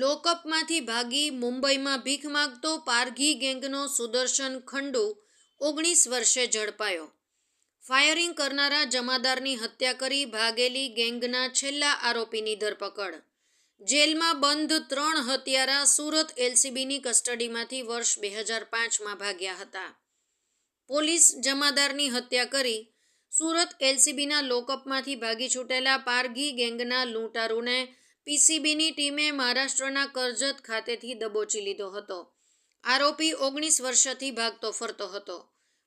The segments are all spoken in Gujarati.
લોકઅપમાંથી ભાગી મુંબઈમાં ભીખ માગતો પારઘી ગેંગનો સુદર્શન ખંડુ ઓગણીસ વર્ષે ઝડપાયો. ફાયરિંગ કરનારા જમાદારની હત્યા કરી ભાગેલી ગેંગના છેલ્લા આરોપીની ધરપકડ. જેલમાં બંધ ત્રણ હત્યારા સુરત એલસીબીની કસ્ટડીમાંથી વર્ષ બે હજાર પાંચમાં ભાગ્યા હતા. પોલીસ જમાદારની હત્યા કરી સુરત એલસીબીના લોકઅપમાંથી ભાગી છૂટેલા પારઘી ગેંગના લૂંટારૂને પીસીબીની ટીમે મહારાષ્ટ્રના કરજત ખાતેથી દબોચી લીધો હતો. આરોપી ઓગણીસ વર્ષથી ભાગતો ફરતો હતો.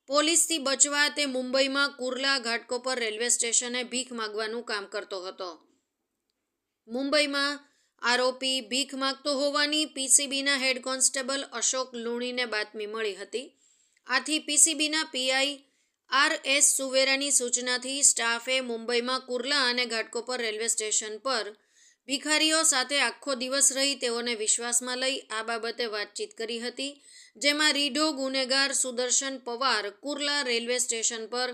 પોલીસથી બચવા તે મુંબઈમાં કુર્લા ઘાટકોપર રેલવે સ્ટેશને ભીખ માગવાનું કામ કરતો હતો. મુંબઈમાં આરોપી ભીખ માગતો હોવાની પીસીબીના હેડ કોન્સ્ટેબલ અશોક લુણીને બાતમી મળી હતી. આથી પીસીબીના પીઆઈ આર એસ સુવેરાની સૂચનાથી સ્ટાફે મુંબઈમાં કુર્લા અને ઘાટકોપર રેલવે સ્ટેશન પર ભિખારીઓ સાથે આખો દિવસ રહી તેઓને વિશ્વાસમાં લઈ આ બાબતે વાતચીત કરી હતી, જેમાં રીઢો, ગુનેગાર, સુદર્શન પવાર, કુર્લા રેલવે સ્ટેશન પર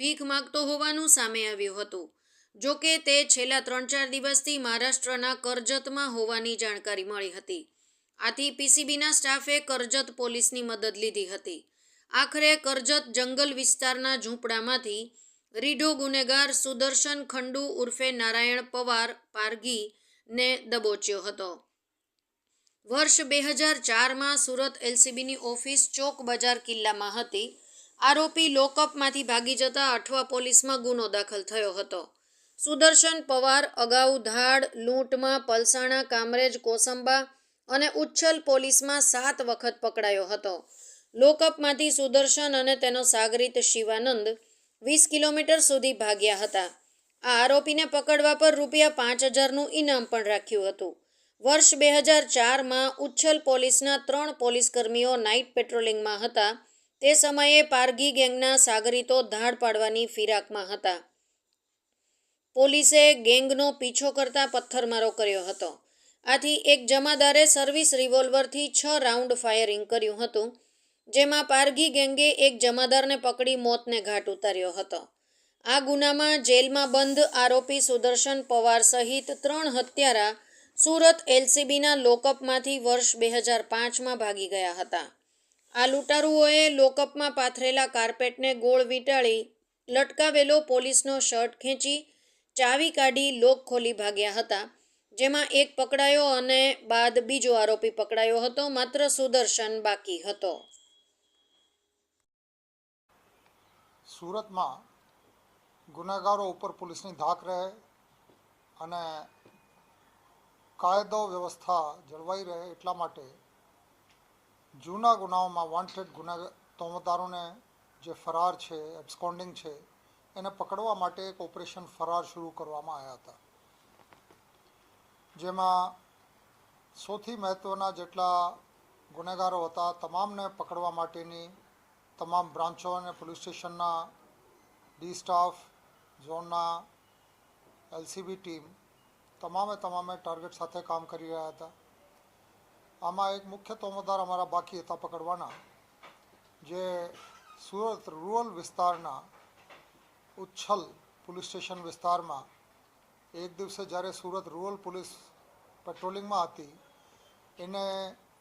ભીખ માગતો હોવાનું સામે આવ્યું હતું. જોકે તે છેલ્લા ત્રણ ચાર દિવસથી મહારાષ્ટ્રના કરજતમાં હોવાની જાણકારી મળી હતી. આથી પીસીબીના સ્ટાફે કરજત પોલીસની મદદ લીધી હતી. આખરે કરજત જંગલ વિસ્તારના ઝૂંપડામાંથી રીઢો, ગુનેગાર, સુદર્શન, ખંડુ ઉર્ફે નારાયણ પવાર પારગીને દબોચ્યો હતો. વર્ષ બે હજાર ચારમાં સુરત એલસીબીની ઓફિસ ચોક બજાર કિલ્લામાં હતી. આરોપી લોકઅપમાંથી ભાગી જતા અઠવા પોલીસમાં ગુનો દાખલ થયો હતો. સુદર્શન પવાર અગાઉ ધાડ, લૂંટમાં, પલસાણા, કામરેજ, કોસંબા અને ઉચ્છલ પોલીસમાં સાત વખત પકડાયો હતો. લોકઅપમાંથી સુદર્શન અને તેનો સાગરીત શિવાનંદ વીસ કિલોમીટર સુધી ભાગ્યા હતા. આ આરોપીને પકડવા પર રૂપિયા પાંચ હજારનું ઇનામ પણ રાખ્યું હતું. વર્ષ બે હજાર ચારમાં ઉચ્છલ પોલીસના ત્રણ પોલીસકર્મીઓ નાઇટ પેટ્રોલિંગમાં હતા. તે સમયે પારગી ગેંગના સાગરીતો ધાડ પાડવાની ફિરાકમાં હતા. પોલીસે ગેંગનો પીછો કરતા પથ્થરમારો કર્યો હતો. આથી એક જમાદારે સર્વિસ રિવોલ્વરથી છ રાઉન્ડ ફાયરિંગ કર્યું હતું. જેમાં પારઘી ગેંગે એક જમાદારને પકડી મોતને ઘાટ ઉતાર્યો હતો. આ ગુનામાં જેલમાં બંધ આરોપી સુદર્શન પવાર સહિત ત્રણ હત્યારા સુરત એલસીબીના લોકઅપમાંથી વર્ષ બે હજાર પાંચમાં ભાગી ગયા હતા. આ લૂંટારુઓએ લોકઅપમાં પાથરેલા કાર્પેટને ગોળ વીંટાળી, લટકાવેલો પોલીસનો શર્ટ ખેંચી, ચાવી કાઢી લોક ખોલી ભાગ્યા હતા, જેમાં એક પકડાયો અને બાદ બીજો આરોપી પકડાયો હતો, માત્ર સુદર્શન બાકી હતો. સુરતમાં ગુનેગારો ઉપર પોલીસની ધાક રહે અને કાયદો વ્યવસ્થા જળવાઈ રહે એટલા માટે જૂના ગુનાઓમાં વોન્ટેડ ગુના તોમદારોને જે ફરાર છે એબ્સકોન્ડિંગ છે, એને પકડવા માટે એક ઓપરેશન ફરાર શરૂ કરવામાં આવ્યા હતા. જેમાં સૌથી મહત્ત્વના જેટલા ગુનેગારો હતા, તમામને પકડવા માટેની તમામ બ્રાન્ચો અને પોલીસ સ્ટેશનના ડી સ્ટાફ, ઝોનના એલસીબી ટીમ તમામે તમામે ટાર્ગેટ સાથે કામ કરી રહ્યા હતા. આમાં એક મુખ્ય તોમતદાર અમારા બાકી હતા પકડવાના, જે સુરત રૂરલ વિસ્તારના ઉચ્છલ પોલીસ સ્ટેશન વિસ્તારમાં એક દિવસે જ્યારે સુરત રૂરલ પોલીસ પેટ્રોલિંગમાં હતી, એને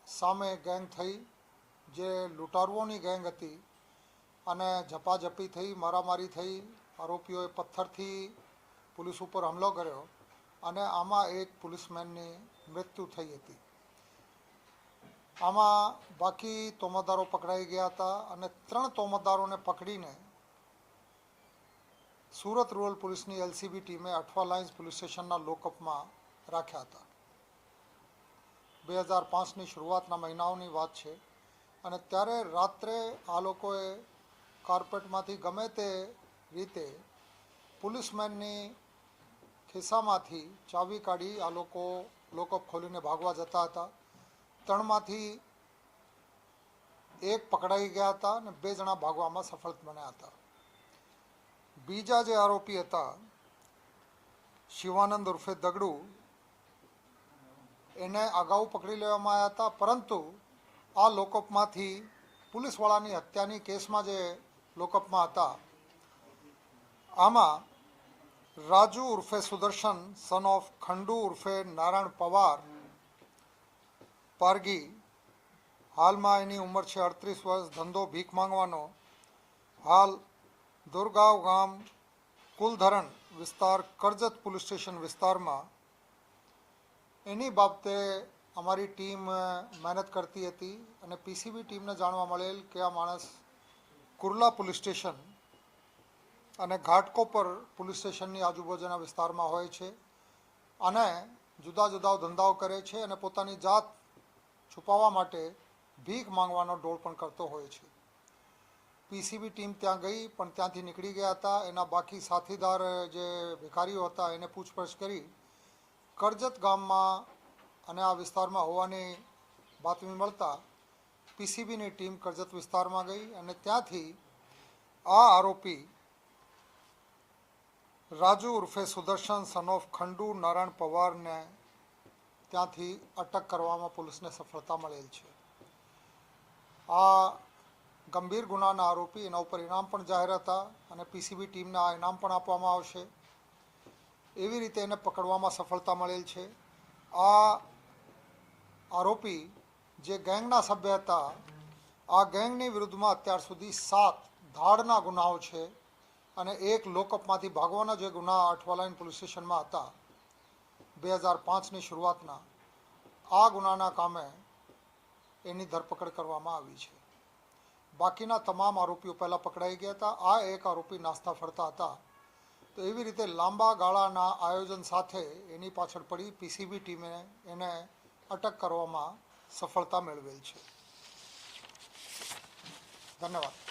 સામે ગેંગ થઈ જે લૂંટારુઓની ગેંગ હતી અને ઝપાઝપી થઈ, મારામારી થઈ, આરોપીઓએ પથ્થરથી પોલીસ ઉપર હુમલો કર્યો અને આમાં એક પોલીસમેનની મૃત્યુ થઈ હતી. આમાં બાકી તોમતદારો પકડાઈ ગયા હતા અને ત્રણ તોમતદારોને પકડીને સુરત રૂરલ પોલીસની એલસીબી ટીમે અઠવા લાઇન્સ પોલીસ સ્ટેશનના લોકઅપમાં રાખ્યા હતા. બે હજાર પાંચની શરૂઆતના મહિનાઓની વાત છે. અને ત્યારે રાત્રે આ લોકોએ કાર્પેટમાંથી ગમે તે રીતે પોલીસમેનની ખિસ્સામાંથી ચાવી કાઢી આ લોકો લોકઅપ ખોલીને ભાગવા જતા હતા. ત્રણમાંથી એક પકડાઈ ગયા હતા અને બે જણા ભાગવામાં સફળ બન્યા હતા. બીજા જે આરોપી હતા, શિવાનંદ ઉર્ફે દગડુ, એને અગાઉ પકડી લેવામાં આવ્યા હતા, પરંતુ આ લોકઅપમાંથી પોલીસવાળાની હત્યાની કેસમાં જે લોકઅપમાં હતા, આમાં રાજુ ઉર્ફે સુદર્શન સન ઓફ ખંડુ ઉર્ફે નારાયણ પવાર, પારગી, હાલમાં એની ઉંમર છે અડત્રીસ વર્ષ, ધંધો ભીખ માંગવાનો, હાલ દુર્ગાવ ગામ કુલધરણ વિસ્તાર, કરજત પોલીસ સ્ટેશન વિસ્તારમાં, એની બાબતે અમારી ટીમ મહેનત કરતી હતી અને પીસીબી ટીમને જાણવા મળેલ કે આ માણસ કુર્લા પોલીસ સ્ટેશન અને ઘાટકોપર પોલીસ સ્ટેશનની આજુબાજુના વિસ્તારમાં હોય છે અને જુદા જુદા ધંધાઓ કરે છે અને પોતાની જાત છુપાવવા માટે ભીખ માંગવાનો ડોળ પણ કરતો હોય છે. પીસીબી ટીમ ત્યાં ગઈ પણ ત્યાંથી નીકળી ગયા હતા. એના બાકી સાથીદાર જે ભિખારીઓ હતા એને પૂછપરછ કરી. કરજત ગામમાં અને આ વિસ્તારમાં હોવાની બાતમી મળતા પીસીબીની ટીમ કરજત વિસ્તારમાં ગઈ અને ત્યાંથી આ આરોપી રાજુ ઉર્ફે સુદર્શન સન ઓફ ખંડુ, નારાયણ પવારને ત્યાંથી અટક કરવામાં પોલીસને સફળતા મળેલ છે. આ ગંભીર ગુનાના આરોપી એના ઉપર ઇનામ પણ જાહેર હતા અને પીસીબી ટીમને આ ઇનામ પણ આપવામાં આવશે. એવી રીતે એને પકડવામાં સફળતા મળેલ છે. આ આરોપી જે ગેંગના સભ્ય હતા, આ ગેંગની વિરુદ્ધમાં અત્યાર સુધી સાત ધાડના ગુનાઓ છે અને એક લોકઅપમાંથી ભાગવાના જે ગુના અઠવાલાઈન પોલીસ સ્ટેશનમાં હતા બે હજાર પાંચની શરૂઆતના, આ ગુનાના કામે એની ધરપકડ કરવામાં આવી છે. બાકીના તમામ આરોપીઓ પહેલાં પકડાઈ ગયા હતા. આ એક આરોપી નાસ્તા ફરતા હતા. તો એવી રીતે લાંબા ગાળાના આયોજન સાથે એની પાછળ પડી. પીસીબી ટીમે એને અટક કરવામાં સફળતા મેળવેલ છે. ધન્યવાદ.